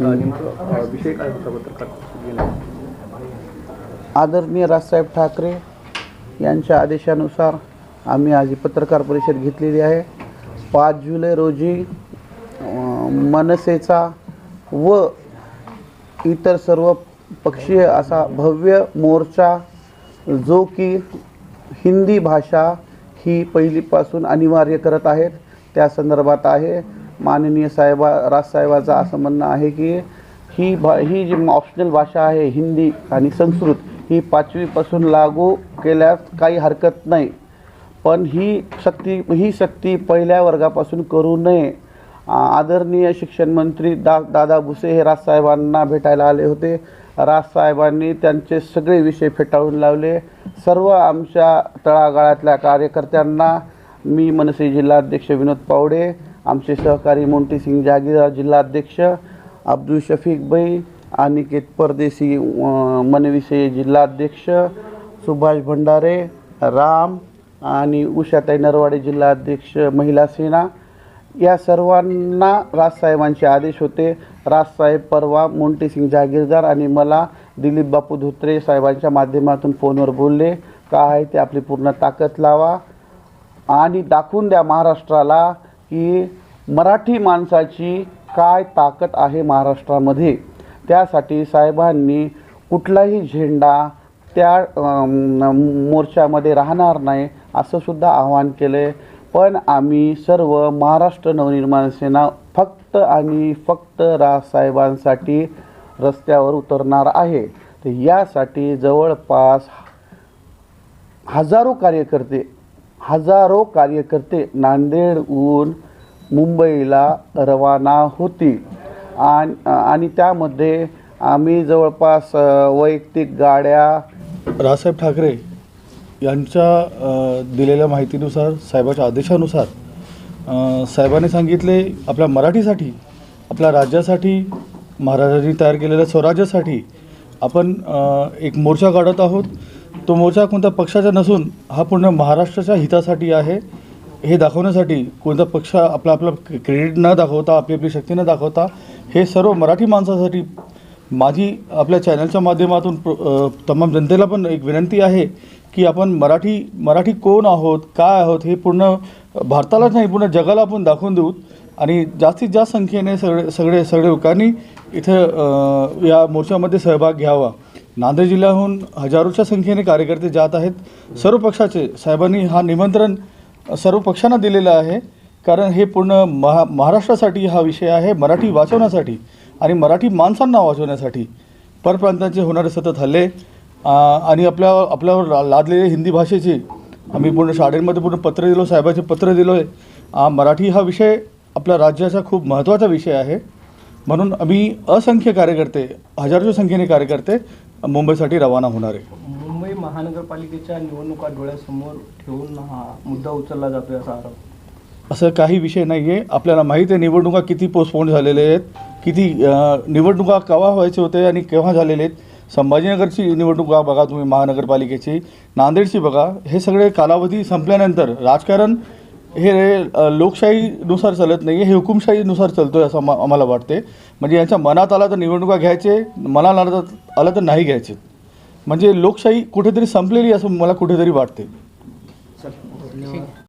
नेमकं विषय काय होता पत्रकार आदरणीय राजसाहेब ठाकरे यांच्या आदेशानुसार आम्ही आज पत्रकार परिषद घेतलेली आहे. पाच जुलै रोजी मनसेचा व इतर सर्व पक्षीय असा भव्य मोर्चा जो की हिंदी भाषा ही पहिलीपासून अनिवार्य करत आहेत त्या संदर्भात आहे. माननीय साहेबा राजसाहेबाचं असं म्हणणं आहे की ही भा ही जी ऑप्शनल भाषा आहे हिंदी आणि संस्कृत ही पाचवीपासून लागू केल्यास काही हरकत नाही. पण ही सक्ती ही सक्ती पहिल्या वर्गापासून करू नये. आदरणीय शिक्षण मंत्री दा दादा भुसे हे राजसाहेबांना भेटायला आले होते. राजसाहेबांनी त्यांचे सगळे विषय फेटाळून लावले. सर्व आमच्या तळागाळातल्या कार्यकर्त्यांना मी मनसे जिल्हाध्यक्ष विनोद पावडे आमचे सहकारी मोंटीसिंग जहागीरदार जिल्हाध्यक्ष अब्दुल शफीक भाई अनिकेत परदेशी अं, जिल्हाध्यक्ष सुभाष भंडारे राम आणि उषाताई नरवाडे जिल्हाध्यक्ष महिला सेना. या सर्वांना राजसाहेबांचे आदेश होते. राजसाहेब परवा मोंटीसिंग जहागीरदार आणि मला दिलीप बापू धोत्रे साहेबांच्या माध्यमातून फोनवर बोलले. का आहे ते आपली पूर्ण ताकद लावा आणि दाखवून द्या महाराष्ट्राला की मराठी माणसाची काय ताकद आहे महाराष्ट्रामध्ये? त्यासाठी साहेबांनी कुठलाही झेंडा त्या मोर्चामध्ये राहणार नाही असं सुद्धा आवाहन केले पण आम्ही सर्व महाराष्ट्र नवनिर्माण सेना फक्त आणि फक्त राजसाहेबांसाठी रस्त्यावर उतरणार आहे. तर यासाठी जवळपास हजारो कार्यकर्ते हजारो कार्यकर्ते नांदेडहून मुंबईला रवाना होतील आणि आणि त्यामध्ये आम्ही जवळपास वैयक्तिक गाड्या राजसाहेब ठाकरे यांच्या दिलेल्या माहितीनुसार साहेबाच्या आदेशानुसार साहेबांनी सांगितले आपल्या मराठीसाठी आपल्या राज्यासाठी महाराजांनी तयार केलेल्या स्वराज्यासाठी आपण एक मोर्चा काढत आहोत. तो मोर्चा कोणत्या पक्षाचा नसून हा पूर्ण महाराष्ट्राच्या हितासाठी आहे. हे दाखवण्यासाठी कोणता पक्ष आपला आपला क्रेडिट न दाखवता आपली आपली शक्ती न दाखवता हे सर्व मराठी माणसासाठी माझी आपल्या चॅनलच्या माध्यमातून प्र- तमाम जनतेला पण एक विनंती आहे की आपण मराठी मराठी कोण आहोत काय आहोत हे पूर्ण भारतालाच नाही पूर्ण जगाला आपण दाखवून देऊ. आणि जास्तीत जास्त संख्येने सगळे सगळे सगळे लोकांनी इथं या मोर्चामध्ये सहभाग घ्यावा. नांदेड जिल्ह्याहून हजारोच्या संख्येने कार्यकर्ते जात आहेत. सर्व पक्षाचे साहेबांनी हा निमंत्रण सर्व पक्षांना दिलेलं आहे. कारण हे पूर्ण महा महाराष्ट्रासाठी हा विषय आहे मराठी वाचवण्यासाठी आणि मराठी माणसांना वाचवण्यासाठी. परप्रांतांचे होणारे सतत हल्ले आणि आपल्या आपल्यावर लादलेले हिंदी भाषेचे आम्ही पूर्ण शाळेमध्ये पूर्ण पत्र दिलो साहेबाचे पत्र दिलो आहे मराठी हा विषय आपल्या राज्याचा खूप महत्त्वाचा विषय आहे. म्हणून आम्ही असंख्य कार्यकर्ते हजारोच्या संख्येने कार्यकर्ते मुंबईसाठी रवाना होणार आहे. महानगरपालिकेच्या निवडणुका डोळ्यासमोर ठेवून हा मुद्दा उचलला जातोय असा आरोप. असं काही विषय नाही आहे आपल्याला माहीत आहे निवडणुका किती पोस्टपोन झालेल्या आहेत किती निवडणुका केव्हा व्हायचे होते आणि केव्हा झालेले आहेत. संभाजीनगरची निवडणुका बघा तुम्ही महानगरपालिकेची. नांदेडची बघा. हे सगळे कालावधी संपल्यानंतर राजकारण हे लोकशाहीनुसार चालत नाही हे हुकुमशाहीनुसार चालतो आहे असं आम्हाला वाटते म्हणजे यांच्या मनात आला तर निवडणुका घ्यायचे मनाला आलं तर आलं तर नाही घ्यायचे. म्हणजे लोकशाही कुठेतरी संपलेली असं मला कुठेतरी वाटते